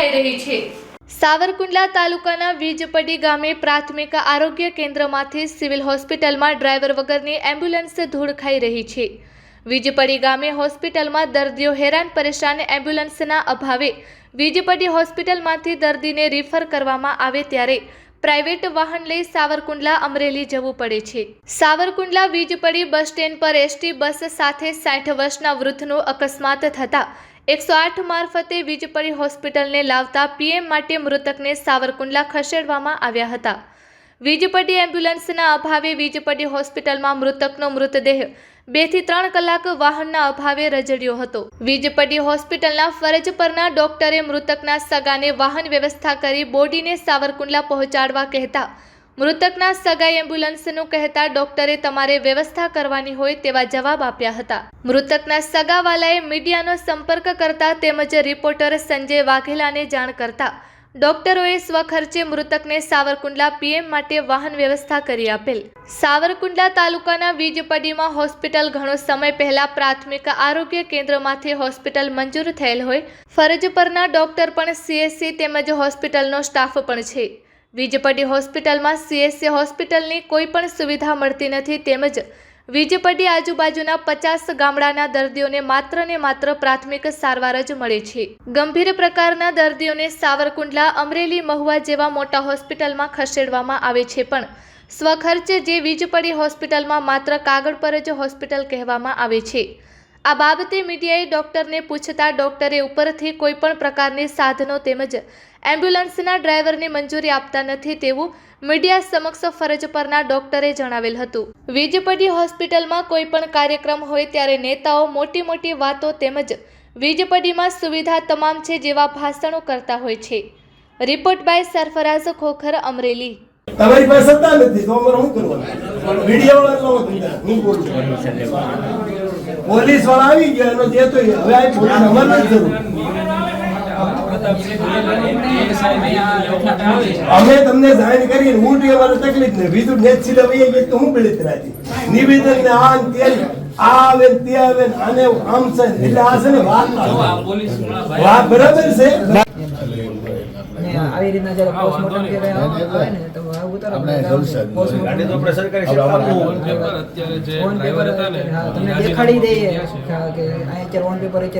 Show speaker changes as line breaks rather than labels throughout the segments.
ખાઈ રહી છે. સાવરકુંડલા તાલુકાના વીજપડી ગામે પ્રાથમિક આરોગ્ય કેન્દ્રમાંથી સિવિલ હોસ્પિટલમાં ડ્રાઈવર વગરની એમ્બ્યુલન્સ ધૂળ ખાઈ રહી છે. વીજપડી ગામે હોસ્પિટલમાં દર્દીઓ હેરાન પરેશાન એમ્બ્યુલન્સના અભાવે વીજપડી હોસ્પિટલમાંથી દર્દીને રિફર કરવામાં આવે ત્યારે પ્રાઇવેટ વાહન લઈ સાવરકુંડલા અમરેલી જવું પડે છે. સાવરકુંડલા વીજપડી બસ સ્ટેન્ડ પર એસટી બસ સાથે સાઠ વર્ષના વૃદ્ધનો અકસ્માત થતા એકસો આઠ મારફતે વીજપડી હોસ્પિટલને લાવતા પીએમ માટે મૃતકને સાવરકુંડલા ખસેડવામાં આવ્યા હતા. વીજપડી એમ્બ્યુલન્સના અભાવે વીજપડી હોસ્પિટલમાં મૃતકનો મૃતદેહ બેથી ત્રણ કલાક વાહનના અભાવે રજડ્યો હતો. વીજપડી હોસ્પિટલના ફરજ પરના ડોક્ટરે મૃતકના સગાને વાહન વ્યવસ્થા કરી બોડીને સાવરકુંડલા પહોંચાડવા કહેતા મૃતકના સગાઈ એમ્બ્યુલન્સનું કહેતા ડોક્ટરે તમારે વ્યવસ્થા કરવાની હોય તેવા જવાબ આપ્યા હતા. મૃતકના સગાવાલાએ મીડિયાનો સંપર્ક કરતા તેમજ રિપોર્ટર સંજય વાઘેલાને જાણ કરતા ડોક્ટરોએ સ્વખર્ચે મૃતકને સાવરકુંડલા પીએમ માટે વાહન વ્યવસ્થા કરી આપેલ. સાવરકુંડલા તાલુકાના વીજપડીમાં હોસ્પિટલ ઘણો સમય પહેલા પ્રાથમિક આરોગ્ય કેન્દ્રમાંથી હોસ્પિટલ મંજૂર થયેલ હોય. ફરજ પરના ડોક્ટર પણ સીએસસી તેમજ હોસ્પિટલનો સ્ટાફ પણ છે. વીજપડી હોસ્પિટલમાં સીએસસી હોસ્પિટલની કોઈ પણ સુવિધા મળતી નથી તેમજ વીજપડી આજુબાજુના પચાસ ગામડાના દર્દીઓને માત્ર ને માત્ર પ્રાથમિક સારવાર જ મળે છે. ગંભીર પ્રકારના દર્દીઓને સાવરકુંડલા અમરેલી મહુવા જેવા મોટા હોસ્પિટલમાં ખસેડવામાં આવે છે પણ સ્વખર્ચે જે વીજપડી હોસ્પિટલમાં માત્ર કાગળ પર જ હોસ્પિટલ કહેવામાં આવે છે. આ બાબતે મીડિયાએ ડોક્ટરને પૂછતા ડોક્ટરે ઉપરથી કોઈપણ પ્રકારની સાધનો તેમજ એમ્બ્યુલન્સના ડ્રાઈવરને મંજૂરી આપતા નથી તેવું મીડિયા સમક્ષ ફરજ પરના ડોક્ટરે જણાવેલ હતું. વીજપડી હોસ્પિટલમાં કોઈ પણ કાર્યક્રમ હોય ત્યારે નેતાઓ મોટી મોટી વાતો તેમજ વીજપડીમાં સુવિધા તમામ છે જેવા ભાષણો કરતા હોય છે. Report by Sarfaraz Khokhar, Amreli.
તમારી પાસે સત્તા નથી, તો અમારે શું કરવાનું? મીડિયા વાળા હું બોલું. પોલીસવાળા આવી ગયા, એનો જે તો હવે આ પોલીસ અમારે નથી જરૂર. અમે તમને જાહેર કરી હું ટી અમારે તકલીફ નહીં. બીજું નેટ સીધા એ ગઈ તો હું પીડિત રાજી? નિવેદન ને આ ને તે ને, આ આવે ને તે આવે ને આને આમ છે એટલે આ છે ને વાત વાત બરાબર છે?
આવી રીતના જ્યારે પોસ્ટમોર્ટમ આવે ને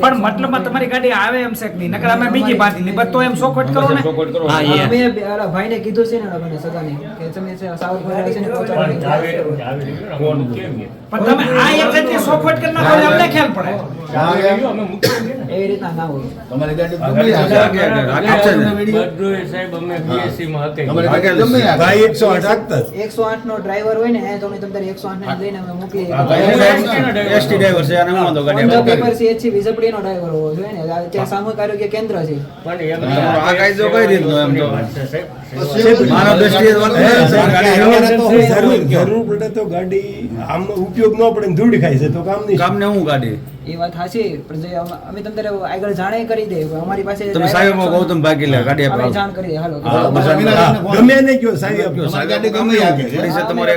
પણ મતલબમાં તમારી ગાડી આવે એમ છે નહીં નકર અમે બીજી બાંધી ની તો એમ શોખવટ કરો ને
ભાઈ ને ભાઈને કીધું છે ને મને સગાને કે તમે છે ને
પણ તમે આ એક શોખવટ કરી નાખો અમને ખ્યાલ પડે
એવી રીતના ના હોય.
તમારી ને?
સાહેબ અમે માં હતા.
ભાઈ
નો ડ્રાઈવર હોય ને તમે તમે એકસો આઠ ને લઈને અમે મોકલી
એસટી ડ્રાઈવર છે અને વાંધો ગાડી
ઓન ધ
આપણે
વિઝપડી નો ડ્રાઈવર હોવો જોઈએ ને. ત્યાં સામૂહિક આરોગ્ય કેન્દ્ર છે.
પણ
આ કાયદો કઈ રીતનો એમ તો? દ્રષ્ટિએ
જરૂર પડે તો ગાડી આમ ઉપયોગ ન પડે ને ધૂળ ખાય છે તો કામ નહીં
કામને હું ગાડી
એ વાત હાચી. પણ જે અમે તમ તમને આગળ જાણે કરી દે. અમારી પાસે
તમે સાહેબ ગૌતમ ભાગી લે ગાડી આપો.
જાણ કરી દે. હાલો
ગમે નહીં કયો સાહેબ.
ગાડી ગમે ત્યાં તમારે